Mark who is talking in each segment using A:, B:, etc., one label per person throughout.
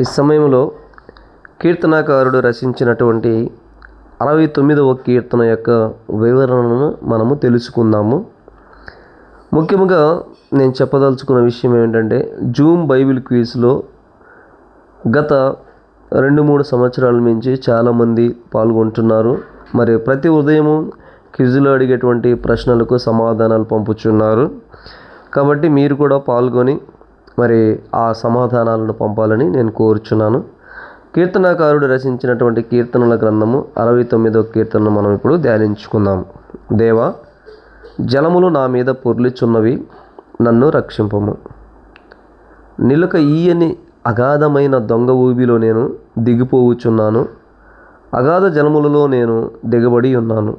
A: ఈ సమయంలో కీర్తనాకారుడు రచించినటువంటి అరవై తొమ్మిదవ కీర్తన యొక్క వివరణను మనము తెలుసుకుందాము. ముఖ్యంగా నేను చెప్పదలుచుకున్న విషయం ఏంటంటే జూమ్ బైబిల్ క్విజ్లో గత రెండు మూడు సంవత్సరాల నుంచి చాలామంది పాల్గొంటున్నారు. మరి ప్రతి ఉదయము క్విజ్లో అడిగేటువంటి ప్రశ్నలకు సమాధానాలు పంపుచున్నారు. కాబట్టి మీరు కూడా పాల్గొని మరి ఆ సమాధానాలను పంపాలని నేను కోరుచున్నాను. కీర్తనాకారుడు రచించినటువంటి కీర్తనల గ్రంథము అరవై తొమ్మిదో కీర్తనను మనం ఇప్పుడు ధ్యానించుకుందాం. దేవా జలములు నా మీద పొర్లిచున్నవి నన్ను రక్షింపము. నిలుక ఈయని అగాధమైన దొంగ ఊబిలో నేను దిగిపోవుచున్నాను. అగాధ జలములలో నేను దిగబడి ఉన్నాను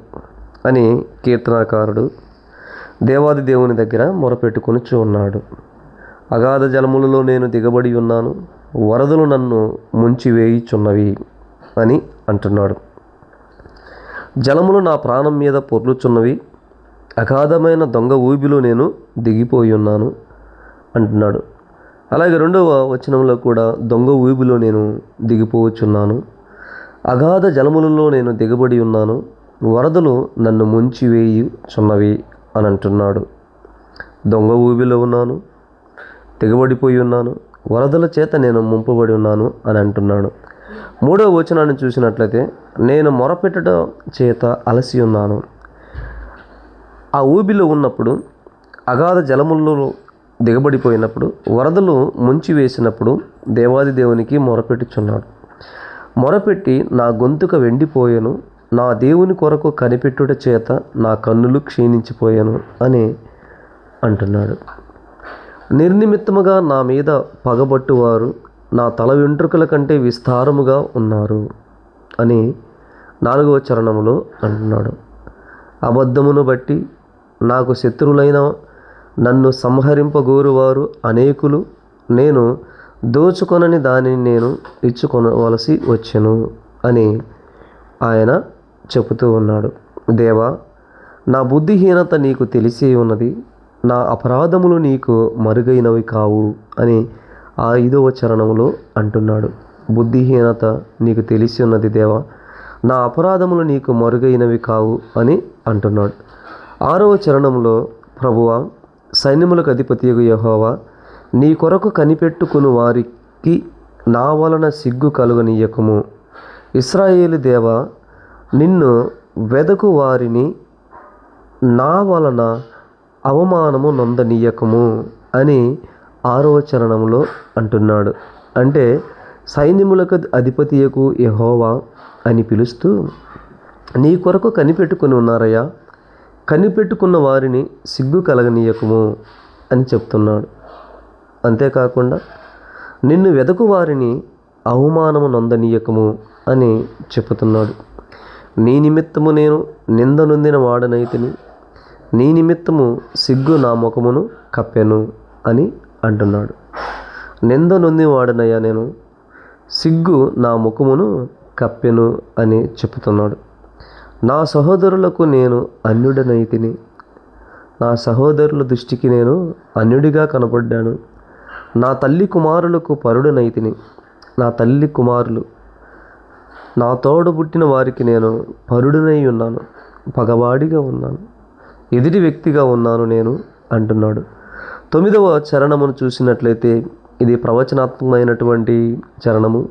A: అని కీర్తనాకారుడు దేవాది దేవుని దగ్గర మొరపెట్టుకొని ఉన్నాడు. అగాధ జలములలో నేను దిగబడి ఉన్నాను వరదలు నన్ను ముంచివేయుచున్నవి అని అంటున్నాడు. జలములు నా ప్రాణం మీద పొర్లుచున్నవి అగాధమైన దొంగ ఊబిలో నేను దిగిపోయి ఉన్నాను అంటున్నాడు. అలాగే రెండవ వచనంలో కూడా దొంగ ఊబిలో నేను దిగిపోవచ్చున్నాను అగాధ జలములలో నేను దిగబడి ఉన్నాను వరదలు నన్ను ముంచివేయుచున్నవి అని అంటున్నాడు. దొంగ ఊబిలో ఉన్నాను దిగబడిపోయి ఉన్నాను. వరదల చేత నేను ముంపబడి ఉన్నాను అని అంటున్నాడు. మూడవ వచనాన్ని చూసినట్లయితే నేను మొరపెట్టడం చేత అలసి ఉన్నాను. ఆ ఊబిలో ఉన్నప్పుడు అగాధ జలములలో దిగబడిపోయినప్పుడు వరదలు ముంచి వేసినప్పుడు దేవాది దేవునికి మొరపెట్టుచున్నాడు. మొరపెట్టి నా గొంతుక వెండిపోయాను నా దేవుని కొరకు కనిపెట్టుట చేత నా కన్నులు క్షీణించిపోయాను అని అంటున్నాడు. నిర్నిమిత్తముగా నా మీద పగబట్టువారు నా తల వెంట్రుకల కంటే విస్తారముగా ఉన్నారు అని నాలుగవ చరణంలో అంటున్నాడు. అబద్ధమును బట్టి నాకు శత్రువులైన నన్ను సంహరింపగోరువారు అనేకులు నేను దోచుకొనని దానిని నేను ఇచ్చుకొనవలసి వచ్చెను అని ఆయన చెబుతూ ఉన్నాడు. దేవా నా బుద్ధిహీనత నీకు తెలిసి ఉన్నది. నా అపరాధములు నీకు మరుగైనవి కావు అని ఆ ఐదవ చరణంలో అంటున్నాడు. బుద్ధిహీనత నీకు తెలిసి ఉన్నది దేవా నా అపరాధములు నీకు మరుగైనవి కావు అని అంటున్నాడు. ఆరవ చరణంలో ప్రభువా సైన్యములకు అధిపతి యహోవా నీ కొరకు కనిపెట్టుకుని వారికి నా వలన సిగ్గు కలుగనీయకము. ఇస్రాయేలు దేవ నిన్ను వెదకు వారిని నా వలన అవమానము నొందనీయకము అని ఆరవ చరణంలో అంటున్నాడు. అంటే సైన్యములకు అధిపతియకు యహోవా అని పిలుస్తూ నీ కొరకు కనిపెట్టుకుని ఉన్నారయ్యా కనిపెట్టుకున్న వారిని సిగ్గు కలగనీయకము అని చెప్తున్నాడు. అంతేకాకుండా నిన్ను వెదకు వారిని అవమానము నొందనీయకము అని చెబుతున్నాడు. నీ నిమిత్తము నేను నింద నొందిన వాడనైతిని నీ నిమిత్తము సిగ్గు నా ముఖమును కప్పెను అని అంటున్నాడు. నింద నొంది నేను. సిగ్గు నా ముఖమును కప్పెను అని చెప్తున్నాడు నా సహోదరులకు నేను అన్యుడనైతిని నా సహోదరుల దృష్టికి నేను అన్యుడిగా కనపడ్డాను నా తల్లి కుమారులకు పరుడనైతిని నా తల్లి కుమారులు నా తోడు పుట్టిన వారికి నేను పరుడునై ఉన్నాను పగవాడిగా ఉన్నాను. ఎదుటి వ్యక్తిగా ఉన్నాను నేను అంటున్నాడు. తొమ్మిదవ చరణమును చూసినట్లయితే ఇది ప్రవచనాత్మకమైనటువంటి చరణము.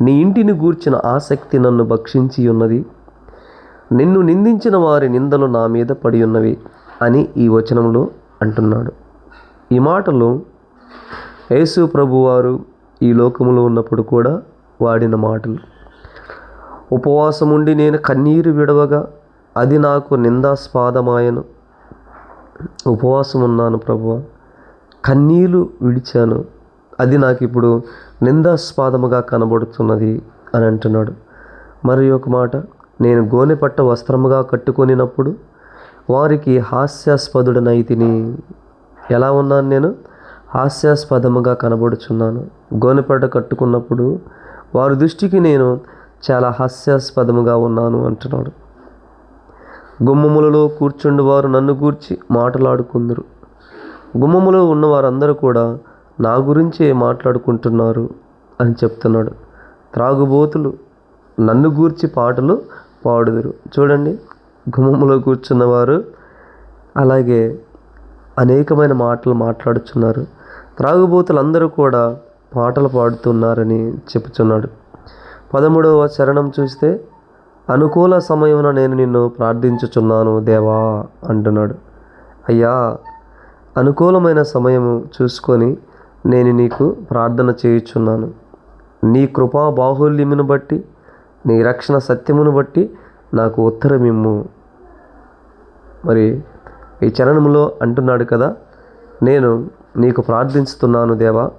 A: నీ ఇంటిని గూర్చిన ఆసక్తి నన్ను భక్షించి ఉన్నది. నిన్ను నిందించిన వారి నిందలు నా మీద పడి ఉన్నవి అని ఈ వచనంలో అంటున్నాడు. ఈ మాటలు యేసు ప్రభువారు ఈ లోకములో ఉన్నప్పుడు కూడా వాడిన మాటలు. ఉపవాసముండి నేను కన్నీరు విడవగా అది నాకు నిందాస్పాదమాయను. ఉపవాసం ఉన్నాను ప్రభువ కన్నీళ్ళు విడిచాను. అది నాకు ఇప్పుడు నిందాస్పాదముగా కనబడుతున్నది అని అంటున్నాడు. మరి ఒక మాట నేను గోనెపట్ట వస్త్రముగా కట్టుకొనినప్పుడు వారికి హాస్యాస్పదుడనైతిని ఎలా ఉన్నాను నేను? హాస్యాస్పదముగా కనబడుచున్నాను. గోనెపట్ట కట్టుకున్నప్పుడు వారి దృష్టికి నేను చాలా హాస్యాస్పదముగా ఉన్నాను అంటున్నాడు. గుమ్మములలో కూర్చుండి వారు నన్ను గూర్చి మాటలాడుకుందురు. గుమ్మములో ఉన్న వారందరూ కూడా నా గురించే మాట్లాడుకుంటున్నారు అని చెప్తున్నాడు. త్రాగుబోతులు నన్ను గూర్చి పాటలు పాడుదురు. చూడండి గుమ్మములో కూర్చున్నవారు అలాగే అనేకమైన మాటలు మాట్లాడుచున్నారు. త్రాగుబోతులందరూ కూడా పాటలు పాడుతున్నారని చెప్పుచున్నాడు. పదమూడవ చరణం చూస్తే అనుకూల సమయమున నేను నిన్ను ప్రార్థించుచున్నాను దేవా అంటున్నాడు. అయ్యా అనుకూలమైన సమయము చూసుకొని నేను నీకు ప్రార్థన చేయుచున్నాను. నీ కృపా బాహుల్యమును బట్టి నీ రక్షణ సత్యమును బట్టి నాకు ఉత్తరమిమ్ము మరి ఈ చరణంలో అంటున్నాడు కదా నేను నీకు ప్రార్థిస్తున్నాను దేవా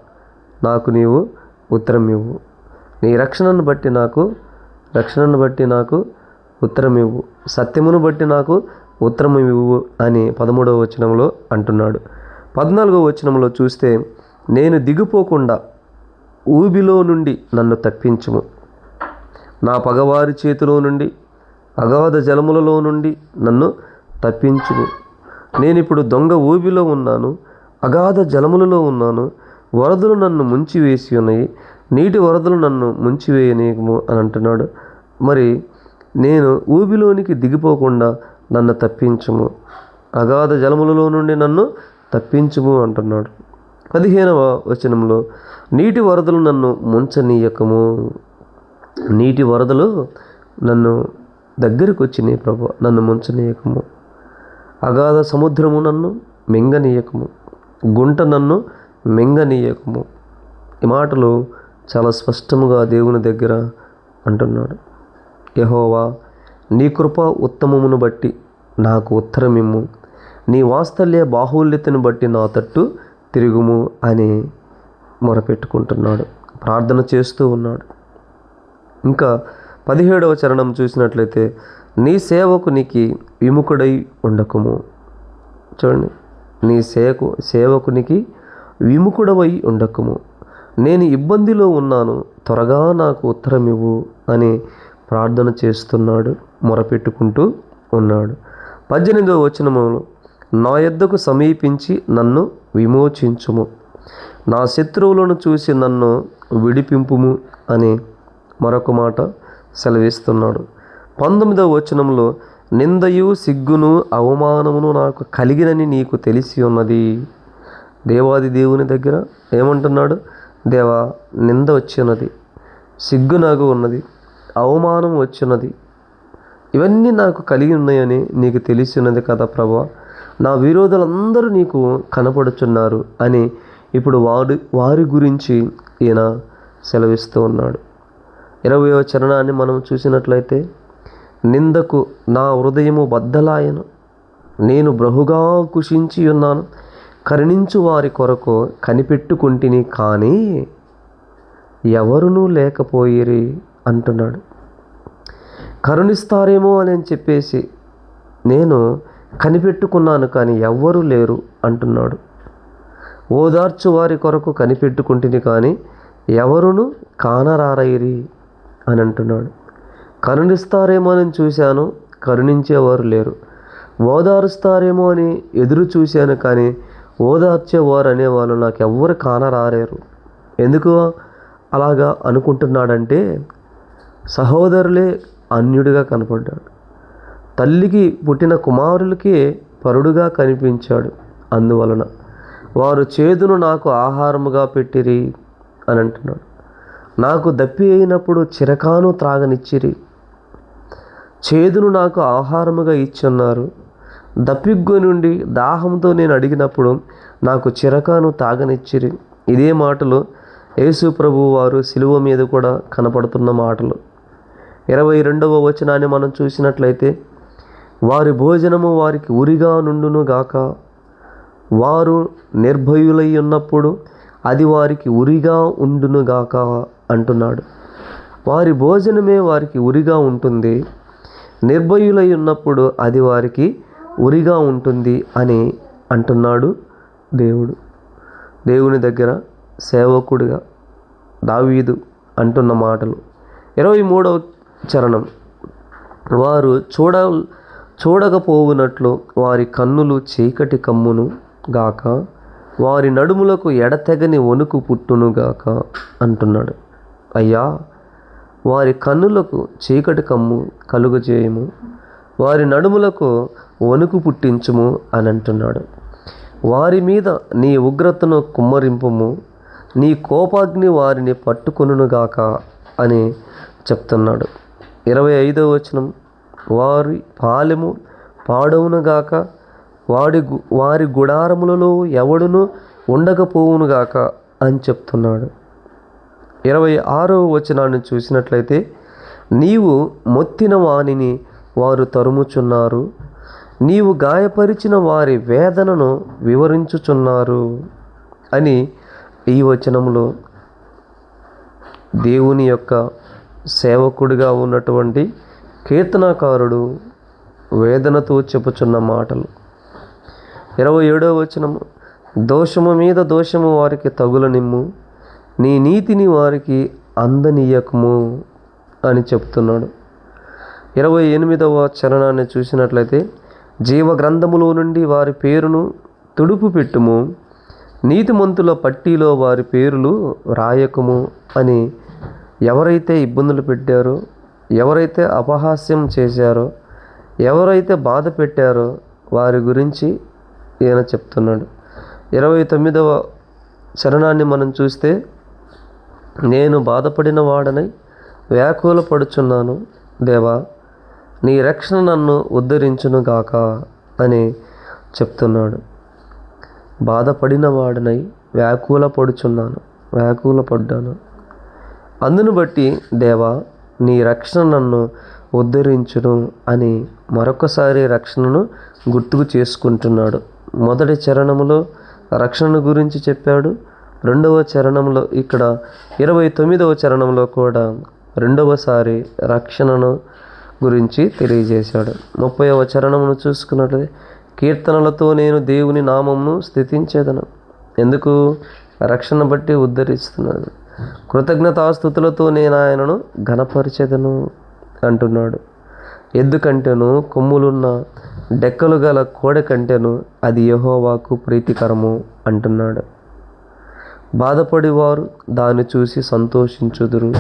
A: నాకు నీవు ఉత్తరం ఇవ్వు. నీ రక్షణను బట్టి నాకు రక్షణను బట్టి నాకు ఉత్తరం ఇవ్వు. సత్యమును బట్టి నాకు ఉత్తరం ఇవ్వు అని పదమూడవ వచనంలో అంటున్నాడు. పద్నాలుగవ వచనంలో చూస్తే నేను దిగిపోకుండా ఊబిలో నుండి నన్ను తప్పించుము. నా పగవారి చేతిలో నుండి అగాధ జలములలో నుండి నన్ను తప్పించుము. నేను ఇప్పుడు దొంగ ఊబిలో ఉన్నాను అగాధ జలములలో ఉన్నాను వరదలు నన్ను ముంచివేసి ఉన్నాయి. నీటి వరదలు నన్ను ముంచివేయనీయము అని అంటున్నాడు. మరి నేను ఊబిలోనికి దిగిపోకుండా నన్ను తప్పించుము. అగాధ జలములలో నుండి నన్ను తప్పించుము అంటున్నాడు. పదిహేనవ వచనంలో నీటి వరదలు నన్ను ముంచనీయకము. నీటి వరదలు నన్ను దగ్గరకు వచ్చినాయి ప్రభు నన్ను ముంచనీయకము. అగాధ సముద్రము నన్ను మింగనీయకము. గుంట నన్ను మింగనీయకము. ఈ మాటలు చాలా స్పష్టముగా దేవుని దగ్గర అంటున్నాడు. యహోవా నీ కృప ఉత్తమమును బట్టి నాకు ఉత్తరమిమ్ము నీ వాత్సల్య బాహుల్యతను బట్టి నా తట్టు తిరుగుము అని మొరపెట్టుకుంటున్నాడు. ప్రార్థన చేస్తూ ఉన్నాడు. ఇంకా పదిహేడవ చరణం చూసినట్లయితే నీ సేవకునికి విముఖుడై ఉండకము. చూడండి. నీ సేవకు సేవకునికి విముఖుడవై ఉండకము. నేను ఇబ్బందిలో ఉన్నాను త్వరగా నాకు ఉత్తరం ఇవ్వు అని ప్రార్థన చేస్తున్నాడు మొరపెట్టుకుంటూ ఉన్నాడు. పద్దెనిమిదవ వచనములో నా యొద్దకు సమీపించి నన్ను విమోచించుము. నా శత్రువులను చూసి నన్ను విడిపింపుము అని మరొక మాట సెలవిస్తున్నాడు. పంతొమ్మిదవ వచనంలో నిందయు సిగ్గును అవమానమును నాకు కలిగినని నీకు తెలిసి ఉన్నది. దేవాది దేవుని దగ్గర ఏమంటున్నాడు? దేవా నింద వచ్చినది సిగ్గు నాకు ఉన్నది అవమానం వచ్చినది ఇవన్నీ నాకు కలిగి ఉన్నాయని నీకు తెలిసి ఉన్నది కదా ప్రభా. నా విరోధులందరూ నీకు కనపడుచున్నారు అని ఇప్పుడు వాడు వారి గురించి ఈయన సెలవిస్తూ ఉన్నాడు. ఇరవయో చరణాన్ని మనం చూసినట్లయితే నిందకు నా హృదయము బద్దలాయను నేను బ్రహుగా కుషించి ఉన్నాను కరుణించు వారి కొరకు కనిపెట్టుకుంటుని కానీ ఎవరునూ లేకపోయిరి అంటున్నాడు. కరుణిస్తారేమో అని చెప్పేసి నేను కనిపెట్టుకున్నాను కానీ ఎవ్వరూ లేరు అంటున్నాడు. ఓదార్చు వారి కొరకు కనిపెట్టుకుంటుని కానీ ఎవరును కానరారైరి అని అంటున్నాడు. కరుణిస్తారేమో అని చూశాను కరుణించేవారు లేరు. ఓదారుస్తారేమో అని ఎదురు చూశాను కానీ ఓదార్చేవారు అనేవాళ్ళు నాకు ఎవ్వరు కానరారేరు. ఎందుకు? అలాగా అనుకుంటున్నాడంటే సహోదరులే అన్యుడిగా కనపడ్డాడు. తల్లికి పుట్టిన కుమారులకే పరుడుగా కనిపించాడు. అందువలన వారు చేదును నాకు ఆహారముగా పెట్టిరి అని అంటున్నాడు. నాకు దప్పి అయినప్పుడు చిరకాను త్రాగనిచ్చిరి. చేదును నాకు ఆహారముగా ఇచ్చున్నారు. దప్పిగ్గు నుండి దాహంతో నేను అడిగినప్పుడు నాకు చిరకాను తాగనిచ్చిరి. ఇదే మాటలు యేసు ప్రభు వారు సిలువ మీద కూడా కనపడుతున్న మాటలు. ఇరవై రెండవ వచనాన్ని మనం చూసినట్లయితే వారి భోజనము వారికి ఉరిగా నుండును గాక. వారు నిర్భయులై ఉన్నప్పుడు అది వారికి ఉరిగా ఉండును గాక అంటున్నాడు. వారి భోజనమే వారికి ఉరిగా ఉంటుంది. నిర్భయులై ఉన్నప్పుడు అది వారికి ఉరిగా ఉంటుంది అని అంటున్నాడు దేవుడు. దేవుని దగ్గర సేవకుడిగా దావీదు అంటున్న మాటలు. ఇరవై మూడవ చరణం. వారు చూడ చూడకపోవునట్లు వారి కన్నులు చీకటి కమ్మును గాక వారి నడుములకు ఎడతెగని వణుకు పుట్టును గాక అంటున్నాడు. అయ్యా వారి కన్నులకు చీకటి కమ్ము కలుగజేయము. వారి నడుములకు వణుకు పుట్టించుము అని అంటున్నాడు వారి మీద నీ ఉగ్రతను కుమ్మరింపుము నీ కోపాగ్ని వారిని పట్టుకొనుగాక అని చెప్తున్నాడు. ఇరవై ఐదవ వచనం వారి పాలెము పాడవునుగాక వాడి గు- వారి గుడారములలో ఎవడును ఉండకపోవునుగాక అని చెప్తున్నాడు. ఇరవై ఆరవ వచనాన్ని చూసినట్లయితే నీవు మొత్తిన వానిని వారు తరుముచున్నారు. నీవు గాయపరిచిన వారి వేదనను వివరించుచున్నారు అని ఈ వచనంలో దేవుని యొక్క సేవకుడిగా ఉన్నటువంటి కీర్తనాకారుడు వేదనతో చెప్పుచున్న మాటలు. ఇరవై ఏడవ వచనము దోషము మీద దోషము వారికి తగులనిమ్ము నీ నీతిని వారికి అందనీయకము అని చెప్తున్నాడు. ఇరవై ఎనిమిదవ చరణాన్ని చూసినట్లయితే జీవ గ్రంథములో నుండి వారి పేరును తుడుపు పెట్టుము నీతిమంతుల పట్టీలో వారి పేర్లు రాయకము అని ఎవరైతే ఇబ్బందులు పెట్టారో ఎవరైతే అపహాస్యం చేశారో ఎవరైతే బాధ పెట్టారో వారి గురించి ఈయన చెప్తున్నాడు. ఇరవై తొమ్మిదవ చరణాన్ని మనం చూస్తే నేను బాధపడిన వాడనై వ్యాకుల పడుచున్నాను దేవా నీ రక్షణ నన్ను ఉద్ధరించునుగాక అని చెప్తున్నాడు. బాధపడిన వాడినై వ్యాకుల పడుచున్నాను వ్యాకుల పడ్డాను అందును బట్టి దేవా నీ రక్షణ నన్ను ఉద్ధరించును అని మరొకసారి రక్షణను గుర్తుకు చేసుకుంటున్నాడు. మొదటి చరణములో రక్షణ గురించి చెప్పాడు. రెండవ చరణంలో ఇక్కడ ఇరవై తొమ్మిదవ చరణంలో కూడా రెండవసారి రక్షణను గురించి తెలియజేశాడు. ముప్పైవ చరణమును చూసుకున్నట్లయితే కీర్తనలతో నేను దేవుని నామమును స్థితించేదను. ఎందుకు? రక్షణ బట్టి ఉద్ధరిస్తున్నాడు. కృతజ్ఞతాస్థుతులతో నేను ఆయనను ఘనపరిచేదను అంటున్నాడు. ఎద్దు కంటేను కొమ్ములున్న డెక్కలు గల కోడె కంటేను అది యహోవాకు ప్రీతికరము అంటున్నాడు. బాధపడేవారు దాన్ని చూసి సంతోషించుదురు.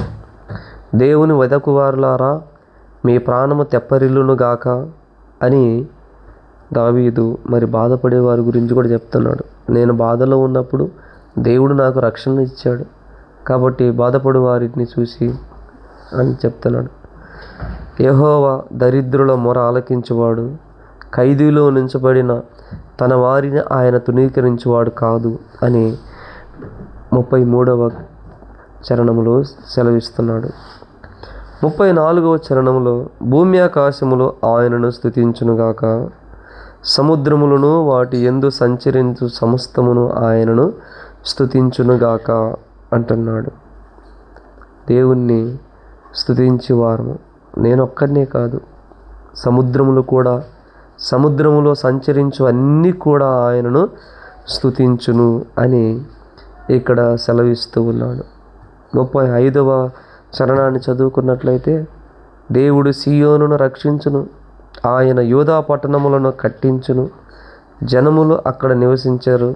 A: దేవుని వెదకువారులారా మీ ప్రాణము తెప్పరిల్లునుగాక అని దావీదు మరి బాధపడే వారి గురించి కూడా చెప్తున్నాడు. నేను బాధలో ఉన్నప్పుడు దేవుడు నాకు రక్షణ ఇచ్చాడు. కాబట్టి బాధపడు వారిని చూసి అని చెప్తున్నాడు. యహోవా దరిద్రుల మొర ఆలకించువాడు. ఖైదీలో నుంచబడిన తన వారిని ఆయన తునీకరించువాడు కాదు అని ముప్పై మూడవ చరణములో సెలవిస్తున్నాడు. ముప్పై నాలుగవ చరణంలో భూమి ఆకాశములో ఆయనను స్థుతించునుగాక. సముద్రములను వాటి ఎందు సంచరించు సమస్తమును ఆయనను స్థుతించునుగాక అంటున్నాడు. దేవుణ్ణి స్థుతించి వారము నేను ఒక్కరినే కాదు. సముద్రములు కూడా సముద్రములో సంచరించు అన్నీ కూడా ఆయనను స్థుతించును అని ఇక్కడ సెలవిస్తూ ఉన్నాడు. ముప్పై ఐదవ చరణాన్ని చదువుకున్నట్లయితే దేవుడు సీయోనును రక్షించును ఆయన యోధా పట్టణములను కట్టించును జనములు అక్కడ నివసించరు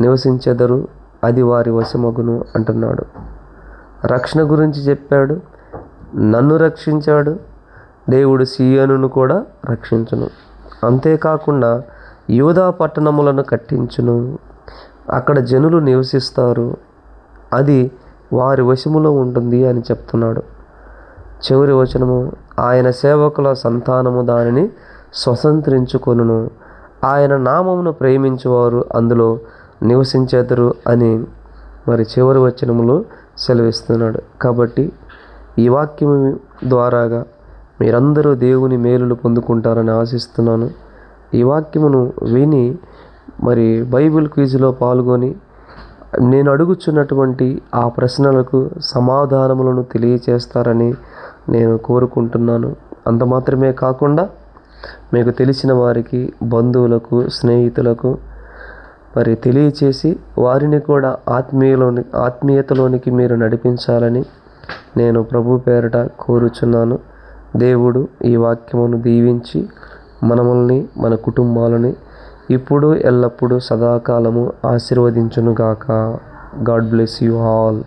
A: నివసించెదరు అది వారి వశమగును అంటున్నాడు. రక్షణ గురించి చెప్పాడు నన్ను రక్షించాడు దేవుడు సియోనును కూడా రక్షించును. అంతేకాకుండా యూదా పట్టణములను కట్టించును అక్కడ జనులు నివసిస్తారు అది వారి వశములో ఉంటుంది అని చెప్తున్నాడు. చివరి వచనము ఆయన సేవకుల సంతానము దానిని స్వతంత్రించుకొనును. ఆయన నామమును ప్రేమించువారు అందులో నివసించేదరు అని మరి చివరి వచనములో సెలవిస్తున్నాడు. కాబట్టి ఈ వాక్యం ద్వారాగా మీరందరూ దేవుని మేలులు పొందుకుంటారని ఆశిస్తున్నాను. ఈ వాక్యమును విని మరి బైబిల్ క్విజ్లో పాల్గొని నేను అడుగుచున్నటువంటి ఆ ప్రశ్నలకు సమాధానములను తెలియచేస్తారని నేను కోరుకుంటున్నాను. అంత మాత్రమే కాకుండా మీకు తెలిసిన వారికి బంధువులకు స్నేహితులకు మరి తెలియచేసి వారిని కూడా ఆత్మీయలోని ఆత్మీయతలోనికి మీరు నడిపించాలని నేను ప్రభు పేరట కోరుచున్నాను. దేవుడు ఈ వాక్యమును దీవించి మనముల్ని మన కుటుంబాలని ఇప్పుడు ఎల్లప్పుడూ సదాకాలము ఆశీర్వదించునుగాక. God bless you all